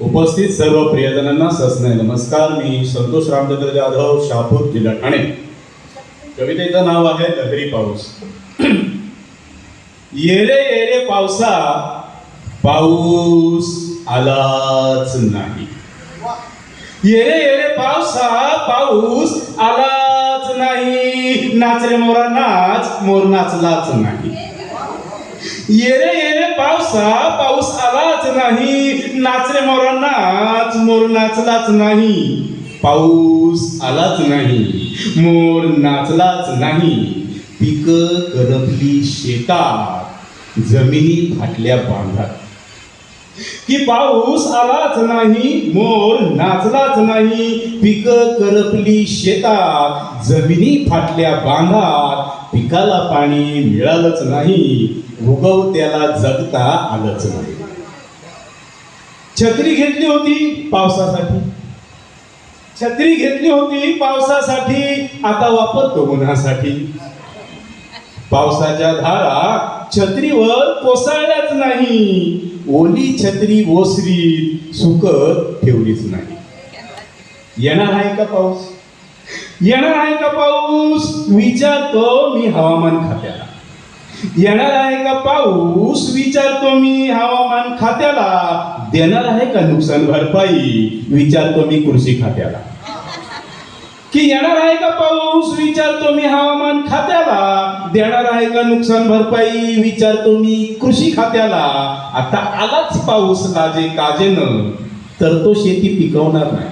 उपस्थित सर्व प्रियजनांना सस्ने नमस्कार मी संतोष रामचंद्र जाधव शहापूर जिल्हा ठाणे. कवितेचं नाव आहे लहरी पाऊस. येरे येरे पावसा पाऊस आलाच नाही. येरे येरे पावसा पाऊस आला नाही. नाचरे मोरा नाच. मोर नाचलाच नाही. येरे येरे पावसा पाऊस आलाच नाही. नाच रे मोरा नाच. मोर नाचलाच नाही. पाऊस आलाच नाही. मोर नाचलाच नाही. पिक करपली शेतात. जमिनी फाटल्या बांधात. की पाऊस आलाच नाही मोर नाचलाच नाही पिक करपली शेतात जमिनी फाटल्या बांधात पिकाला पाणी मिळालंच नाही उगवत्याला जगता आलंच नाही. छत्री घेतली होती पावसासाठी. छत्री घेतली होती पावसासाठी आता वापरतो उन्हासाठी. पावसाच्या धारा छत्रीवर कोसळल्याच नाही. ओली छत्री ओसरी सुकत ठेवलीच नाही. येणार आहे का पाऊस? येणार आहे का पाऊस? विचारतो मी हवामान खात्याला. येणार आहे का पाऊस? विचारतो मी हवामान खात्याला. देणार आहे का नुकसान भरपाई? विचारतो मी कृषी खात्याला. की येणार आहे का पाऊस? विचारतो मी हवामान खात्याला. देणार आहे का नुकसान भरपाई? विचारतो मी कृषी खात्याला. आता आलाच पाऊस लाजे काजेनं तर तो शेती पिकवणार नाही.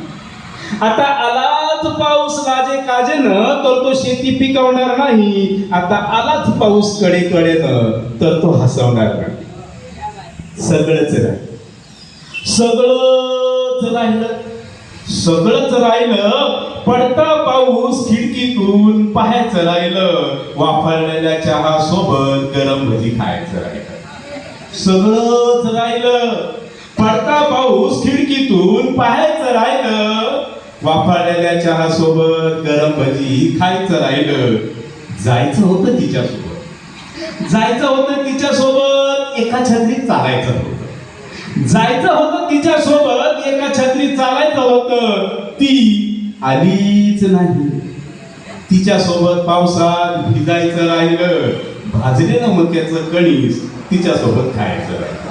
आता आलाच पाऊस लाजे काजेनं तर तो शेती पिकवणार नाही. आता आलाच पाऊसकडे कडेनं तर तो हसवणार नाही. सगळंच राहील. सगळंच राहिलं. सगळंच राहिलं. पडता पाऊस खिडकीतून पाहायचं राहिलं वापरलेल्या चहा सोबत गरम भजी खायचं राहिलं. सगळंच राहिलं. पडता पाऊस खिडकीतून पाहायचं राहिलं. वापरलेल्या चहा सोबत गरम भजी खायचं राहिलं. जायचं होतं तिच्यासोबत. जायचं होतं तिच्यासोबत एका छत्रीत चालायचं होतं. जायचं होतं तिच्या सोबत एका छत्रीत चालायचं होतं. ती आलीच नाही. तिच्या सोबत पावसात भिजायचं राहिलं. भाजलेलं मक्याचं कणीस तिच्या सोबत खायचं राहिलं.